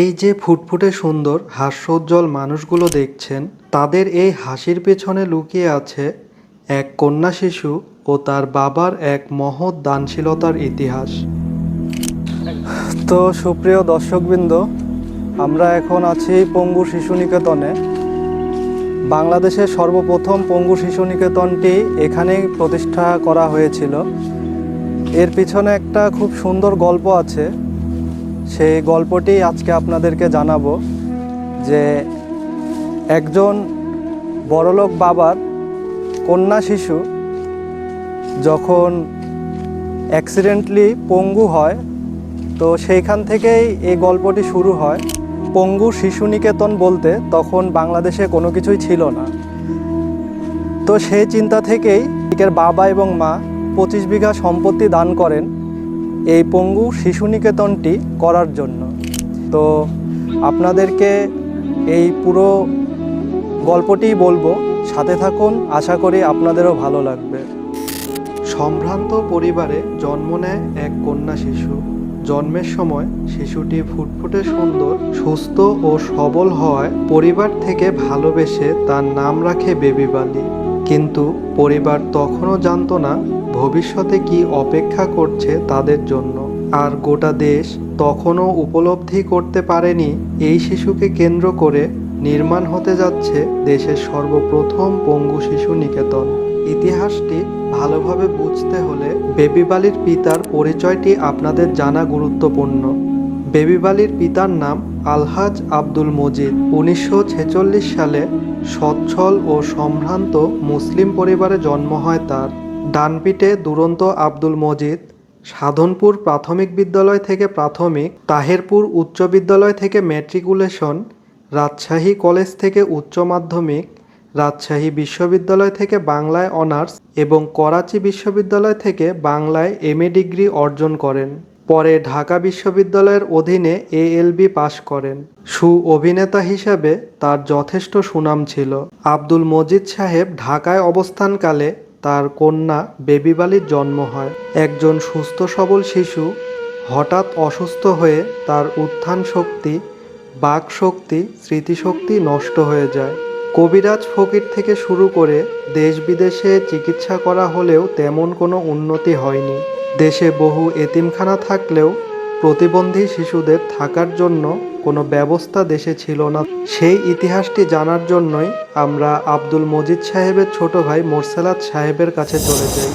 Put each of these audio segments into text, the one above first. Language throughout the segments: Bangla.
এই যে ফুটফুটে সুন্দর, হাস্যোজ্জ্বল মানুষগুলো দেখছেন, তাদের এই হাসির পেছনে লুকিয়ে আছে এক কন্যা শিশু ও তার বাবার এক মহৎ দানশীলতার ইতিহাস। তো সুপ্রিয় দর্শকবৃন্দ, আমরা এখন আছি পঙ্গু শিশু নিকেতনে। বাংলাদেশের সর্বপ্রথম পঙ্গু শিশু নিকেতনটি এখানেই প্রতিষ্ঠা করা হয়েছিল। এর পিছনে একটা খুব সুন্দর গল্প আছে। সেই গল্পটি আজকে আপনাদেরকে জানাব যে একজন বড়লোক বাবার কন্যা শিশু যখন অ্যাক্সিডেন্টলি পঙ্গু হয়, তো সেইখান থেকেই এই গল্পটি শুরু হয়। পঙ্গু শিশু নিকেতন বলতে তখন বাংলাদেশে কোনো কিছুই ছিল না। তো সেই চিন্তা থেকেই বাবা এবং মা পঁচিশ বিঘা সম্পত্তি দান করেন। এই পঙ্গু শিশু নিকেতনটি করার জন্য। তো আপনাদেরকে এই পুরো গল্পটি বলব, সাথে থাকুন, আশা করি আপনাদেরও ভালো লাগবে। সম্ভ্রান্ত পরিবারে জন্ম নেয় এক কন্যা শিশু। জন্মের সময় শিশুটি ফুটফুটে সুন্দর, সুস্থ ও সবল হওয়ায় পরিবার থেকে ভালোবেসে তার নাম রাখে বেবি বালি। কিন্তু পরিবার তখনও জানতো না ভবিষ্যতে কি অপেক্ষা করছে তাদের জন্য? আর গোটা দেশ তখনও উপলব্ধি করতে পারেনি এই শিশুকে কেন্দ্র করে নির্মাণ হতে যাচ্ছে দেশের সর্বপ্রথম পঙ্গু শিশু নিকেতন। ইতিহাসটি ভালোভাবে বুঝতে হলে বেবি বালির পিতার পরিচয়টি আপনাদের জানা গুরুত্বপূর্ণ। বেবি বালির পিতার নাম আলহাজ আব্দুল মজিদ। উনিশশো ছেচল্লিশ সালে সচ্ছল ও সম্ভ্রান্ত মুসলিম পরিবারে জন্ম হয় তার। ডানপিটে দুরন্ত আব্দুল মজিদ, সাধনপুর প্রাথমিক বিদ্যালয় থেকে প্রাথমিক, তাহেরপুর উচ্চ বিদ্যালয় থেকে ম্যাট্রিকুলেশন রাজশাহী কলেজ থেকে উচ্চ মাধ্যমিক, রাজশাহী বিশ্ববিদ্যালয় থেকে বাংলায় অনার্স এবং করাচি বিশ্ববিদ্যালয় থেকে বাংলায় এমএ ডিগ্রি অর্জন করেন। পরে ঢাকা বিশ্ববিদ্যালয়ের অধীনে এএলবি পাশ করেন। সু অভিনেতা হিসাবে তার যথেষ্ট সুনাম ছিল। আব্দুল মজিদ সাহেব ঢাকায় অবস্থানকালে তার কন্যা বেবিবালির জন্ম হয়। একজন সুস্থ সবল শিশু হঠাৎ অসুস্থ হয়ে তার উত্থান শক্তি, বাক শক্তি, স্মৃতিশক্তি নষ্ট হয়ে যায়। কবিরাজ ফকির থেকে শুরু করে দেশ বিদেশে চিকিৎসা করা হলেও তেমন কোনো উন্নতি হয়নি। দেশে বহু এতিমখানা থাকলেও প্রতিবন্ধী শিশুদের থাকার জন্য কোনো ব্যবস্থা দেশে ছিল না। সেই ইতিহাসটি জানার জন্যই আমরা আব্দুল মজিদ সাহেবের ছোট ভাই মোরসালাত সাহেবের কাছে চলে যাই।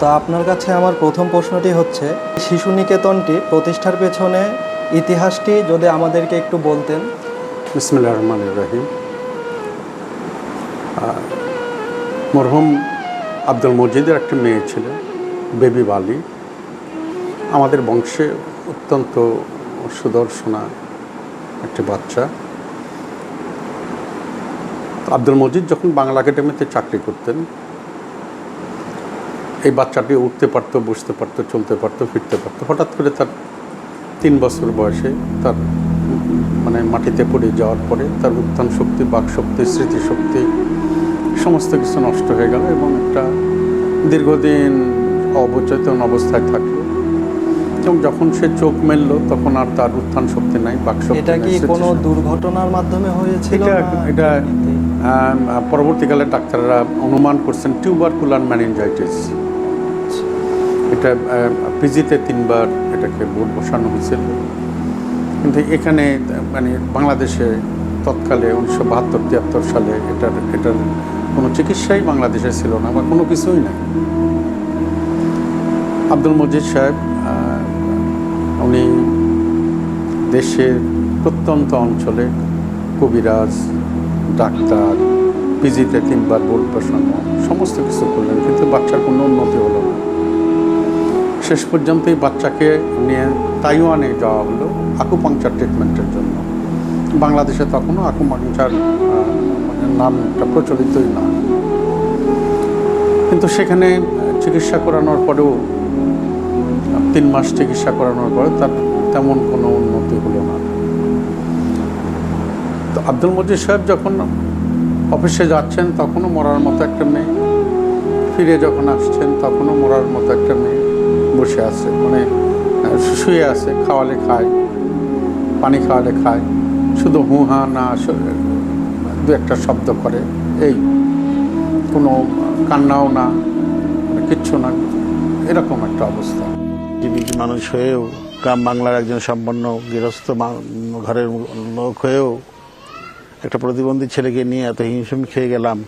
তো আপনার কাছে আমার প্রথম প্রশ্নটি হচ্ছে শিশু নিকেতনটি প্রতিষ্ঠার পেছনে ইতিহাসটি যদি আমাদেরকে একটু বলতেন। বিসমুল্লাহ রহমান রহিম। মরহুম আব্দুল মজিদের একটা মেয়ে ছিল বেবি বালি। আমাদের বংশে অত্যন্ত সুদর্শনা একটি বাচ্চা। আব্দুল মজিদ যখন বাংলা একাডেমিতে চাকরি করতেন, এই বাচ্চাটি উঠতে পারতো, বসতে পারতো, চলতে পারতো, ফিরতে পারতো। হঠাৎ করে তার তিন বছর বয়সে তার মানে মাটিতে পড়ে যাওয়ার পরে তার উত্থান শক্তি, বাক শক্তি, স্মৃতিশক্তি, সমস্ত কিছু নষ্ট হয়ে গেল এবং একটা দীর্ঘদিন অবচেতন অবস্থায় থাকল। এবং যখন সে চোখ মেলল তখন আর তার উত্থান শক্তি নাই বাক শক্তি এটা কি কোনো দুর্ঘটনার মাধ্যমে হয়েছিল এটা এটা পরবর্তীকালে ডাক্তাররা অনুমান করছেন টিউবারকুলার ম্যানিনজাইটিস এটা পিজিতে তিনবার এটাকে বোর্ড বসানো হয়েছিল। কিন্তু এখানে মানে বাংলাদেশে তৎকালে উনিশশো বাহাত্তর তিয়াত্তর সালে এটার এটার কোনো চিকিৎসাই বাংলাদেশে ছিল না বা কোনো কিছুই নাই। আব্দুল মজিদ সাহেব উনি দেশের প্রত্যন্ত অঞ্চলে কবিরাজ, ডাক্তার, পিজিতে তিনবার বোর্ড বসানো সমস্ত কিছু করলেন, কিন্তু বাচ্চার কোনো উন্নতি হলো না। শেষ পর্যন্ত এই বাচ্চাকে নিয়ে তাইওয়ানে যাওয়া হলো আকুপাংচার ট্রিটমেন্টের জন্য। বাংলাদেশে তখনও আকুপাংচার নামটা প্রচলিতই না। কিন্তু সেখানে চিকিৎসা করানোর পরেও তিন মাস চিকিৎসা করানোর পরে তার তেমন কোনো উন্নতি হলো না। তো আব্দুল মজিদ সাহেব যখন অফিসে যাচ্ছেন, তখনও মরার মতো একটা মেয়ে। ফিরে যখন আসছেন, তখনও মরার মতো একটা মেয়ে বসে আছে মানে শুয়ে আছে, খাওয়ালে খায়, পানি খাওয়ালে খায়, শুধু হু হা না দু একটা শব্দ করে, এই, কোনো কান্নাও না, কিচ্ছু না, এরকম একটা অবস্থা। জীবিত মানুষ হয়েও, গ্রাম বাংলার একজন সম্পন্ন গৃহস্থ ঘরের লোক হয়েও, একটা প্রতিবন্ধী ছেলেকে নিয়ে এত হিমশিম খেয়ে গেলাম,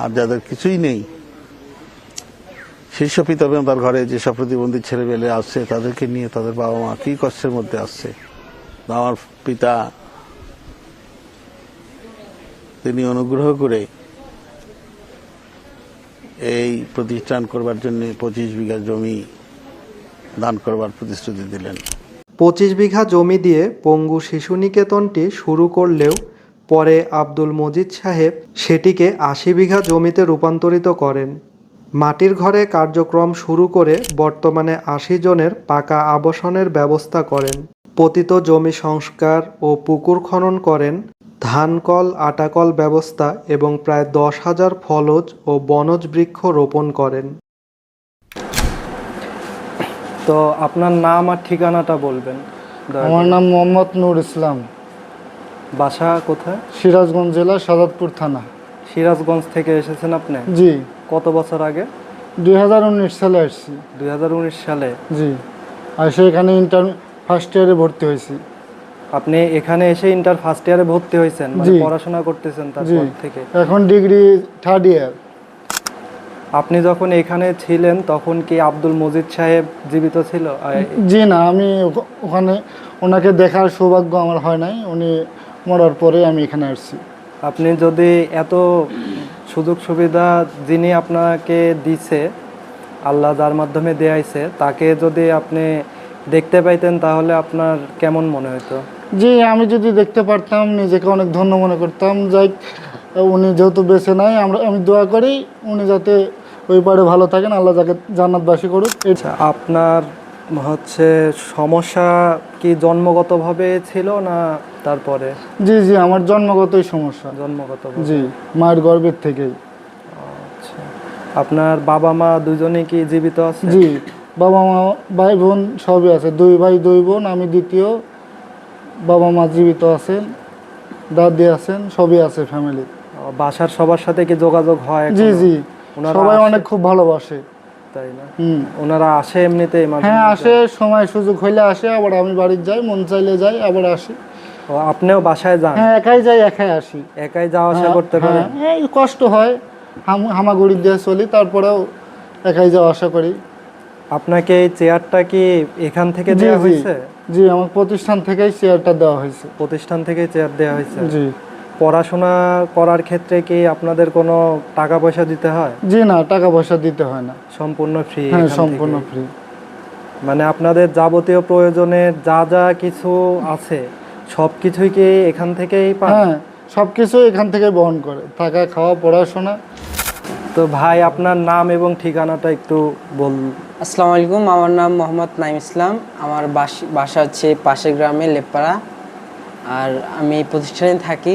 আর যাদের কিছুই নেই। শীর্ষ পিতার ঘরে যেসব প্রতিবন্ধী ছেলেবেলে আসছে, তাদেরকে নিয়ে তাদের বাবা মা কি কষ্টের মধ্যে আসছে? আমার পিতা তিনি অনুগ্রহ করে এই প্রতিষ্ঠান করবার জন্য পঁচিশ বিঘা জমি দান করবার প্রতিশ্রুতি দিলেন। পঁচিশ বিঘা জমি দিয়ে পঙ্গু শিশু নিকেতনটি শুরু করলেও পরে আব্দুল মজিদ সাহেব সেটিকে আশি বিঘা জমিতে রূপান্তরিত করেন। মাটির ঘরে কার্যক্রম শুরু করে বর্তমানে আশি জনের পাকা আবাসনের ব্যবস্থা করেন। পতিত জমি সংস্কার ও পুকুর খনন করেন। ধানকল আটাকল ব্যবস্থা এবং প্রায় দশ হাজার ফলজ ও বনজ বৃক্ষ রোপণ করেন। তো আপনার নাম আর ঠিকানাটা বলবেন আমার নাম মোহাম্মদ নূর ইসলাম। বাসা কোথায়? সিরাজগঞ্জ জেলা সাদাতপুর থানা। সিরাজগঞ্জ থেকে এসেছেন আপনি? জি। কত বছর আগে? দুই হাজার উনিশ সালে আসছি। দুই সালে? জি। আর সেখানে ইন্টার ফার্স্ট ইয়ারে ভর্তি হয়েছি। আপনি এখানে এসে ইন্টার ফার্স্ট ইয়ারে ভর্তি হয়েছেন মানে পড়াশোনা করতেছেন তারপর থেকে? এখন ডিগ্রি থার্ড ইয়ার। আপনি যখন এখানে ছিলেন তখন কি আব্দুল মজিদ সাহেব জীবিত ছিল? জি না আমি ওখানে ওনাকে দেখার সৌভাগ্য আমার হয় নাই। উনি মরার পরে আমি এখানে আসছি। আপনি যদি এত সুযোগ সুবিধা যিনি আপনাকে দিছে আল্লাহ যার মাধ্যমে দেয়াইছে তাকে যদি আপনি দেখতে পাইতেন তাহলে আপনার কেমন মনে হতো জি আমি যদি দেখতে পারতাম নিজেকে অনেক ধন্য মনে করতাম। যাই উনি যেহেতু বেঁচে নাই আমরা আমি দোয়া করি উনি যাতে ওই পারে ভালো থাকেন আল্লাহ যাকে জান্নাতবাসী করুক। আচ্ছা আপনার হচ্ছে সমস্যা কি জন্মগতভাবে ছিল না তারপরে? জি জি আমার জন্মগতই সমস্যা। জন্মগত জি মায়ের গর্ভের থেকেই। আচ্ছা আপনার বাবা মা দুজনে কি জীবিত আছে? জি বাবা মা ভাই বোন সবই আছে। দুই ভাই দুই বোন আমি দ্বিতীয়। বাবা মা জীবিত আছেন দাদি আছেন সবই আছে ফ্যামিলি বাসার সবার সাথে কি যোগাযোগ হয় জি জি সবাই অনেক খুব ভালোবাসে। তাই না? হুম। ওনারা আসে এমনিতেই মাঝে হ্যাঁ আসে সময় সুযোগ হইলে আসে আবার আমি বাড়ির যাই মন চাইলে যাই আবার আসি। ও, আপনিও বাসায় যান? হ্যাঁ একাই যাই একাই আসি। একাই যাওয়া আসা হ্যাঁ, করতে পারেন? হ্যাঁ, এই কষ্ট হয় হাম- হামাগুড়ি দিয়ে চলি তারপরেও একাই যাওয়া আশা করি। আপনাকে এই চেয়ারটা কি এখান থেকে দেওয়া হয়েছে? জি আমার প্রতিষ্ঠান থেকেই চেয়ারটা দেওয়া হয়েছে। প্রতিষ্ঠান থেকে চেয়ার দেওয়া হয়েছে? জি। পড়াশোনা করার ক্ষেত্রে কি আপনাদের কোনো টাকা পয়সা দিতে হয়? জি না টাকা পয়সা দিতে হয় না। সম্পূর্ণ ফ্রি হ্যাঁ সম্পূর্ণ ফ্রি মানে আপনাদের যাবতীয় প্রয়োজনে যা যা কিছু আছে সব কিছুই কি এখান থেকেই পান? হ্যাঁ সব কিছু এখান থেকে বহন করে। থাকা খাওয়া পড়াশোনা। তো ভাই আপনার নাম এবং ঠিকানাটা একটু বল আসসালামু আলাইকুম আমার নাম মোহাম্মদ নাইম ইসলাম। আমার বাস- বাসা হচ্ছে পাশের গ্রামে লেপাড়া আর আমি এই প্রতিষ্ঠানে থাকি।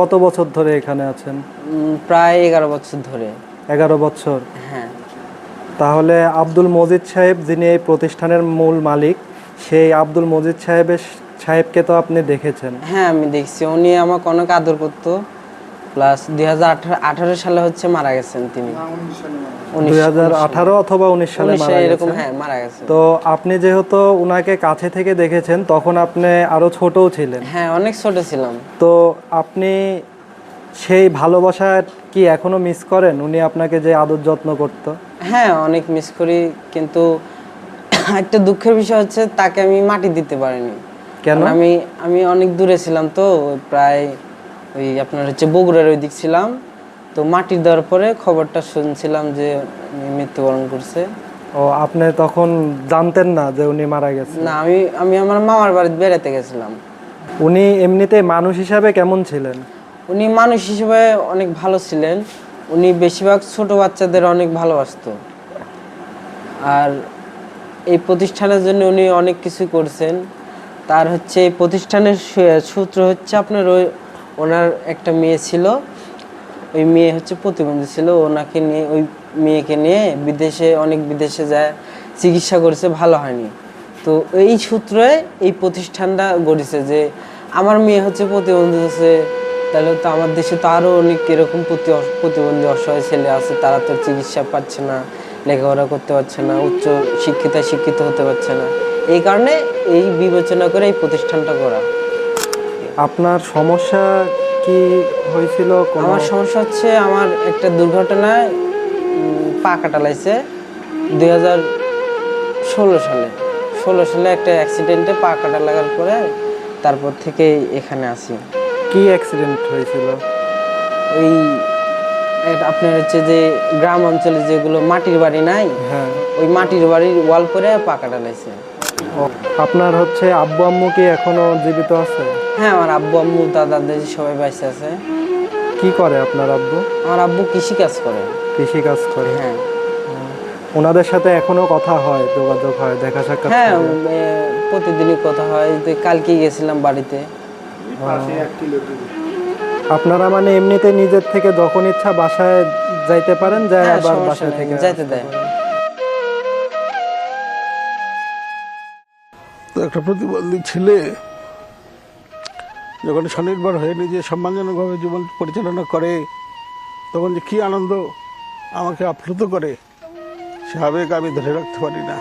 কত বছর ধরে এখানে আছেন? প্রায় এগারো বছর ধরে। এগারো বছর। হ্যাঁ। তাহলে আব্দুল মজিদ সাহেব যিনি এই প্রতিষ্ঠানের মূল মালিক সেই আব্দুল মজিদ সাহেবের সাহেবকে তো আপনি দেখেছেন। হ্যাঁ আমি দেখছি। উনি আমাকে অনেক আদর করতো। প্লাস দুই হাজার আঠারো সালে হচ্ছে মারা গেছেন তিনি। দুই হাজার আঠারো অথবা উনিশ সালে মারা এরকম হ্যাঁ মারা গেছে তো আপনি যেহেতু উনাকে কাছে থেকে দেখেছেন তখন আপনি আরও ছোটও ছিলেন। হ্যাঁ অনেক ছোট ছিলাম। তো আপনি সেই ভালোবাসা কি এখনও মিস করেন? উনি আপনাকে যে আদর যত্ন করত। হ্যাঁ অনেক মিস করি কিন্তু একটা দুঃখের বিষয় হচ্ছে তাকে আমি মাটি দিতে পারিনি। কেন? আমি আমি অনেক দূরে ছিলাম তো প্রায় ওই আপনার হচ্ছে বগুড়ার ওই দিক ছিলাম। তো মাটি দেওয়ার পরে খবরটা শুনছিলাম যে উনি মৃত্যুবরণ করছে। ও আপনি তখন জানতেন না যে উনি মারা গেছে? না আমি আমি আমার মামার বাড়িতে বেড়াতে গেছিলাম। উনি এমনিতে মানুষ হিসাবে কেমন ছিলেন? উনি মানুষ হিসেবে অনেক ভালো ছিলেন। উনি বেশিরভাগ ছোট বাচ্চাদের অনেক ভালোবাসতো। আর এই প্রতিষ্ঠানের জন্য উনি অনেক কিছু করছেন। তার হচ্ছে এই প্রতিষ্ঠানের সূত্র হচ্ছে আপনার ওই ওনার একটা মেয়ে ছিল, ওই মেয়ে হচ্ছে প্রতিবন্ধী ছিল, ওনাকে নিয়ে, ওই মেয়েকে নিয়ে বিদেশে, অনেক বিদেশে যায়, চিকিৎসা করেছে, ভালো হয়নি। তো এই সূত্রে এই প্রতিষ্ঠানটা গড়েছে যে, আমার মেয়ে হচ্ছে প্রতিবন্ধী হচ্ছে তাহলে তো আমার দেশে তো আরও অনেক এরকম প্রতি প্রতিবন্ধী অসহায় ছেলে আছে, তারা তো চিকিৎসা পাচ্ছে না, লেখাপড়া করতে পারছে না, উচ্চ শিক্ষিত শিক্ষিত হতে পারছে না। এই কারণে এই বিবেচনা করে এই প্রতিষ্ঠানটা করা আপনার সমস্যা কি হয়েছিল কোনো? আমার সমস্যা হচ্ছে আমার একটা দুর্ঘটনায় উম, পা কাটা লাগছে। দুই হাজার ষোলো সালে। ষোলো সালে একটা অ্যাক্সিডেন্টে পা কাটা লাগার পরে তারপর থেকে এখানে আসি কি অ্যাক্সিডেন্ট হয়েছিল? ওই এক- আপনার হচ্ছে যে গ্রাম অঞ্চলে যেগুলো মাটির বাড়ি নাই হ্যাঁ। ওই মাটির বাড়ির ওয়াল করে পা কাটা লাগছে। আপনার হচ্ছে আব্বু আম্মু কি এখনও জীবিত আছে? হ্যাঁ আমার আব্বু আম্মু দাদা দাদি সবাই বাইসে আছে। কি করে আপনার আব্বু? আমার আব্বু কৃষি কাজ করে। কৃষি কাজ করে। হ্যাঁ। ওনাদের সাথে এখনও কথা হয় যোগাযোগ হয় দেখা সাক্ষাৎ হ্যাঁ প্রতিদিনই কথা হয়। যে কালকেই গেছিলাম বাড়িতে। আপনারা মানে এমনিতে নিজের থেকে যখন ইচ্ছা বাসায় যাইতে পারেন যায় হ্যাঁ, আবার বাসায় থেকে যাইতে দেয়। একটা প্রতিবন্ধী ছেলে যখন স্বনির্ভর হয়ে নিজে সম্মানজনকভাবে জীবন পরিচালনা করে, তখন যে কী আনন্দ আমাকে আপ্লুত করে, সে আবেগ আমি ধরে রাখতে পারি না।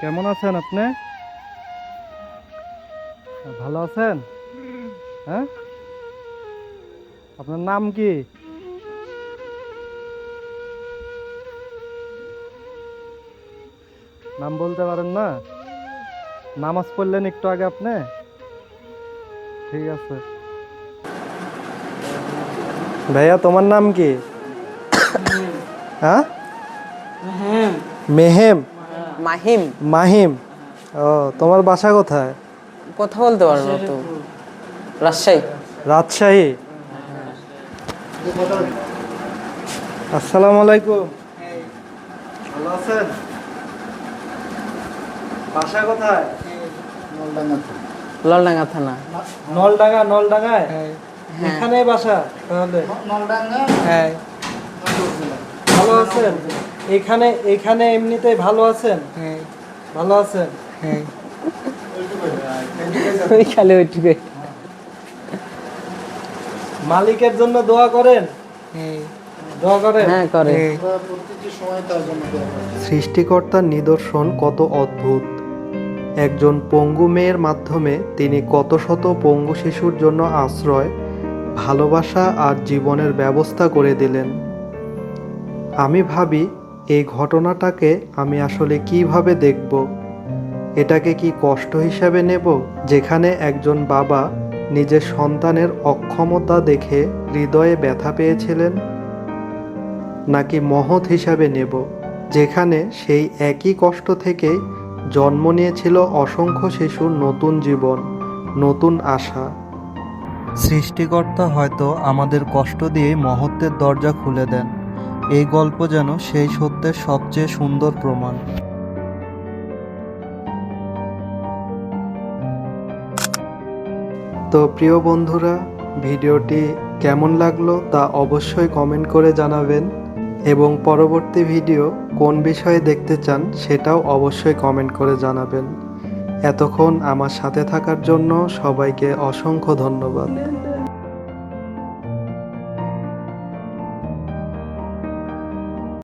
কেমন আছেন আপনি? ভালো আছেন? হ্যাঁ? আপনার নাম কি? নাম বলতে পারেন না? নামাজ পড়লেন একটু আগে আপনি? ঠিক আছে। ভাইয়া তোমার নাম কি? হ্যাঁ? মেহেম। মাহিম? মাহিম। ও তোমার বাসা কোথায়? কথা বলতে পারো না তো। রাজশাহী। রাজশাহী? আসসালামু আলাইকুম। ভালো আছেন? বাসা কোথায়? ললডাঙ্গা থানা। নলডাঙ্গা নলডাঙ্গায়? এখানে বাসা তাহলে? হ্যাঁ। ভালো আছেন? এখানে এখানে এমনিতেই ভালো আছেন? ভালো আছেন? ওই খালি ওইটুকুই। মালিকের জন্য দোয়া করেন? দোয়া করেন? হ্যাঁ করে প্রতিটি সময় তার জন্য দোয়া করি। সৃষ্টিকর্তার নিদর্শন কত অদ্ভুত। একজন পঙ্গু মেয়ের মাধ্যমে তিনি কত শত পঙ্গু শিশুর জন্য আশ্রয় ভালোবাসা আর জীবনের ব্যবস্থা করে দিলেন। আমি ভাবি এই ঘটনাটাকে আমি আসলে কীভাবে দেখব? এটাকে কি কষ্ট হিসাবে নেব? যেখানে একজন বাবা নিজের সন্তানের অক্ষমতা দেখে হৃদয়ে ব্যথা পেয়েছিলেন, নাকি মহৎ হিসাবে নেব, যেখানে সেই একই কষ্ট থেকে জন্ম নিয়েছিল অসংখ্য শিশুর নতুন জীবন, নতুন আশা। সৃষ্টিকর্তা হয়তো আমাদের কষ্ট দিয়ে মহত্বের দরজা খুলে দেন। এই গল্প যেন সেই সত্যের সবচেয়ে সুন্দর প্রমাণ। তো প্রিয় বন্ধুরা, ভিডিওটি কেমন লাগল তা অবশ্যই কমেন্ট করে জানাবেন এবং পরবর্তী ভিডিও কোন বিষয়ে দেখতে চান সেটাও অবশ্যই কমেন্ট করে জানাবেন। এতক্ষণ আমার সাথে থাকার জন্য সবাইকে অসংখ্য ধন্যবাদ।